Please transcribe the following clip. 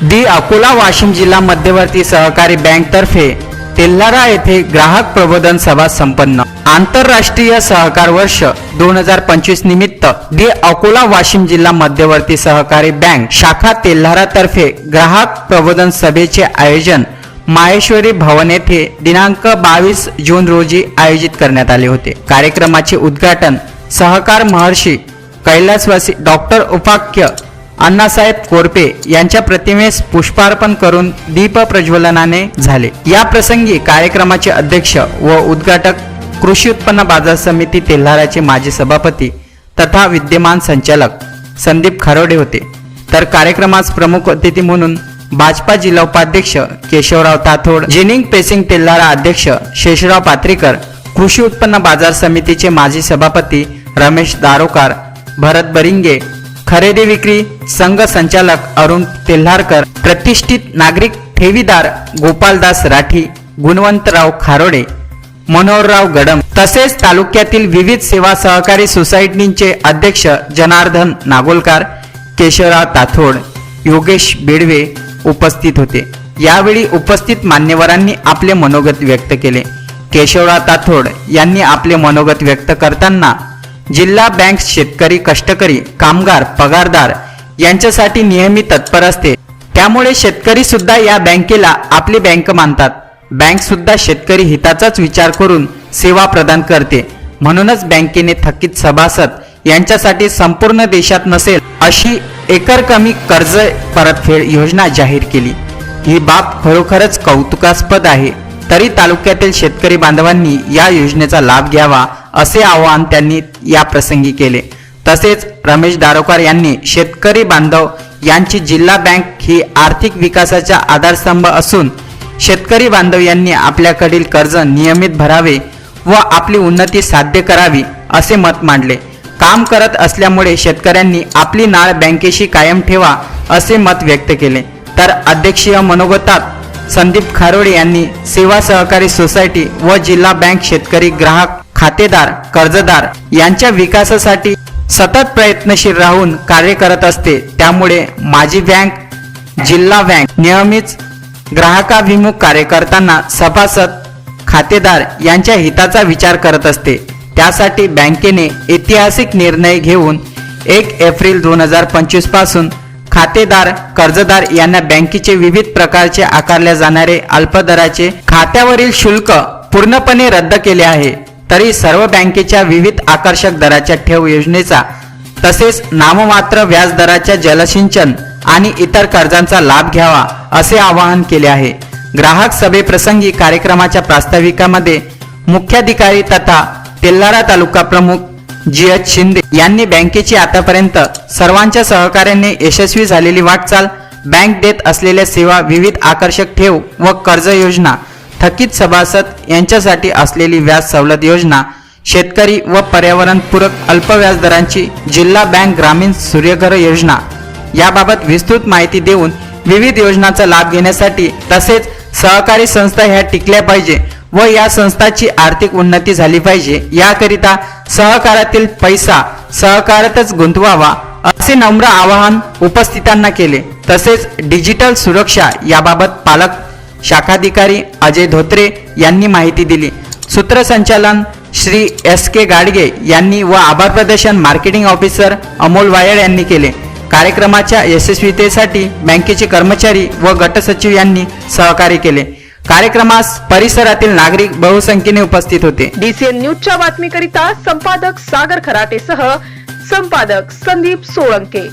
दी अकोला वाशिम जिल्हा मध्यवर्ती सहकारी बँक तर्फे तेल्हारा येथे ग्राहक प्रबोधन सभा संपन्न. आंतरराष्ट्रीय सहकार वर्ष दोन हजार पंचवीस निमित्त दी अकोला वाशिम जिल्हा मध्यवर्ती सहकारी बँक शाखा तेल्हारा तर्फे ग्राहक प्रबोधन सभेचे आयोजन माहेश्वरी भवन येथे दिनांक बावीस जून रोजी आयोजित करण्यात आले होते. कार्यक्रमाचे उद्घाटन सहकार महर्षी कैलासवासी डॉक्टर उपाख्य अण्णासाहेब कोरपे यांच्या प्रतिमेस पुष्पार्पण करून दीप प्रज्वलनाने झाले. या प्रसंगी कार्यक्रमाचे अध्यक्ष व उद्घाटक कृषी उत्पन्न बाजार समिती तेल्हाराचे माजी सभापती तथा विद्यमान संचालक संदीप खारोडे होते. तर कार्यक्रमास प्रमुख अतिथी म्हणून भाजपा जिल्हा उपाध्यक्ष केशवराव ताथोड जिनिंग पेसिंग तेल्हारा अध्यक्ष शेषराव पात्रीकर कृषी उत्पन्न बाजार समितीचे माजी सभापती रमेश दारोकार भरत बरिंगे खरेदी विक्री संघ संचालक अरुण तेल्हारकर प्रतिष्ठित नागरिक ठेवीदार गोपालदास राठी गुणवंतराव खारोडे मनोहरराव गडम तसेच तालुक्यातील विविध सेवा सहकारी सोसायटींचे अध्यक्ष जनार्दन नागोलकर केशवराव ताथोड योगेश बेडवे उपस्थित होते. यावेळी उपस्थित मान्यवरांनी आपले मनोगत व्यक्त केले. केशवराव ताथोड यांनी आपले मनोगत व्यक्त करताना जिल्हा बँक शेतकरी कष्टकरी कामगार पगारदार यांच्यासाठी नेहमी तत्पर असते. त्यामुळे शेतकरी सुद्धा या बँकेला आपली बँक मानतात. बँक सुद्धा शेतकरी हिताचाच विचार करून सेवा प्रदान करते. म्हणूनच बँकेने थकीत सभासद यांच्यासाठी संपूर्ण देशात नसेल अशी एकर कमी कर्ज परतफेड योजना जाहीर केली. ही बाब खरोखरच कौतुकास्पद आहे. तरी तालुक्यातील शेतकरी बांधवांनी या योजनेचा लाभ घ्यावा असे आवाहन त्यांनी या प्रसंगी केले. तसेच रमेश दारोकर यांनी शेतकरी बांधव यांची जिल्हा बँक ही आर्थिक विकासाचा आधारस्तंभ असून शेतकरी बांधव यांनी आपल्याकडील कर्ज नियमित भरावे व आपली उन्नती साध्य करावी असे मत मांडले. काम करत असल्यामुळे शेतकऱ्यांनी आपली नाळ बँकेशी कायम ठेवा असे मत व्यक्त केले. तर अध्यक्षीय मनोगतात संदीप खारोडे यांनी सेवा सहकारी सोसायटी व जिल्हा बँक शेतकरी ग्राहक खातेदार कर्जदार यांच्या विकासासाठी सतत प्रयत्नशील राहून कार्य करत असते. त्यामुळे माझी बँक जिल्हा बँक नेहमीच ग्राहकाभिमुख कार्य करताना सभासद खातेदार यांच्या हिताचा विचार करत असते. त्यासाठी बँकेने ऐतिहासिक निर्णय घेऊन एक एप्रिल दोन हजार पंचवीसपासून खातेदार कर्जदार यांना बँकेचे विविध प्रकारचे आकारले जाणारे अल्पदराचे खात्यावरील शुल्क पूर्णपणे रद्द केले आहे. तरी सर्व बँकेच्या विविध आकर्षक दराच्या ठेव योजनेचा तसेच नाममात्र व्याज दराच्या जलसिंचन आणि इतर कर्जांचा लाभ घ्यावा असे आवाहन केले आहे. ग्राहक सभेप्रसंगी कार्यक्रमाच्या प्रास्ताविकामध्ये मुख्याधिकारी तथा तेल्हारा तालुका प्रमुख जी एच शिंदे यांनी बँकेची आतापर्यंत सर्वांच्या सहकार्याने यशस्वी झालेली वाटचाल बँक देत असलेल्या सेवा विविध आकर्षक ठेव व कर्ज योजना थकीत सभासद यांच्यासाठी असलेली व्याज सवलत योजना शेतकरी व पर्यावरणपूरक अल्प व्याजदरांची जिल्हा बँक ग्रामीण सूर्यघर योजना याबाबत विस्तृत माहिती देऊन विविध योजनांचा लाभ घेण्यासाठी तसेच सहकारी संस्था ह्या टिकल्या पाहिजे व या संस्थाची आर्थिक उन्नती झाली पाहिजे. याकरिता सहकारातील पैसा सहकारातच गुंतवावा असे नम्र आवाहन उपस्थितांना केले. तसेच डिजिटल सुरक्षा याबाबत पालक शाखाधिकारी अजय धोत्रे यांनी माहिती दिली. सूत्रसंचालन श्री एस के गाडगे यांनी व आभार प्रदर्शन मार्केटिंग ऑफिसर अमोल वायड यांनी केले. कार्यक्रमाच्या यशस्वीतेसाठी बँकेचे कर्मचारी व गटसचिव यांनी सहकार्य केले. कार्यक्रमास परिसरातील नागरिक बहुसंख्येने उपस्थित होते. डीसीएन न्यूजच्या बातमीकरिता संपादक सागर खराटेसह संपादक संदीप सोळंके.